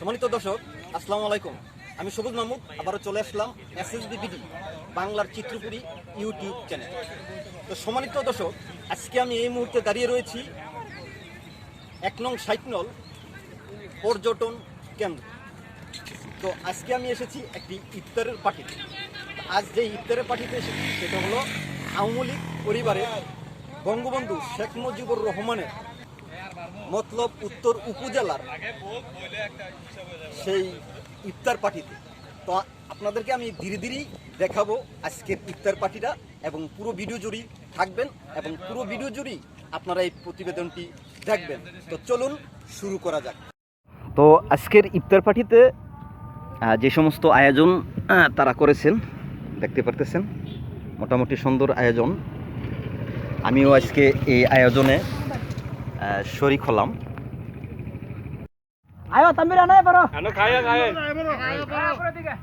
সম্মানিত দর্শক, আসসালামু আলাইকুম। আমি সবুজ মাহমুদ, আবারও চলে আসলাম এস এস বিডি বাংলার চিত্রপুরী ইউটিউব চ্যানেল। তো সম্মানিত দর্শক, আজকে আমি এই মুহূর্তে দাঁড়িয়ে রয়েছি এক নং সাইটনল পর্যটন কেন্দ্র। তো আজকে আমি এসেছি একটি ইফতারের পার্টিতে। আজ যে ইফতারের পার্টিতে এসেছি, সেটা হলো আওয়ামী লীগ পরিবারের বঙ্গবন্ধু শেখ মুজিবুর রহমানের মতলব উত্তর উপজেলার সেই ইফতার পার্টিতে। তো আপনাদেরকে আমি ধীরে ধীরেই দেখাবো আজকের ইফতার পার্টিটা এবং পুরো ভিডিও জুড়ি থাকবেন এবং পুরো ভিডিও জুড়ি আপনারা এই প্রতিবেদনটি দেখবেন। তো চলুন শুরু করা যাক। তো আজকের ইফতার পার্টিতে যে সমস্ত আয়োজন তারা করেছেন, দেখতে পারতেছেন, মোটামুটি সুন্দর আয়োজন। আমিও আজকে এই আয়োজনে শরিক হলাম আয়ো তাম্বির নাই পারো খাইয়া দিকে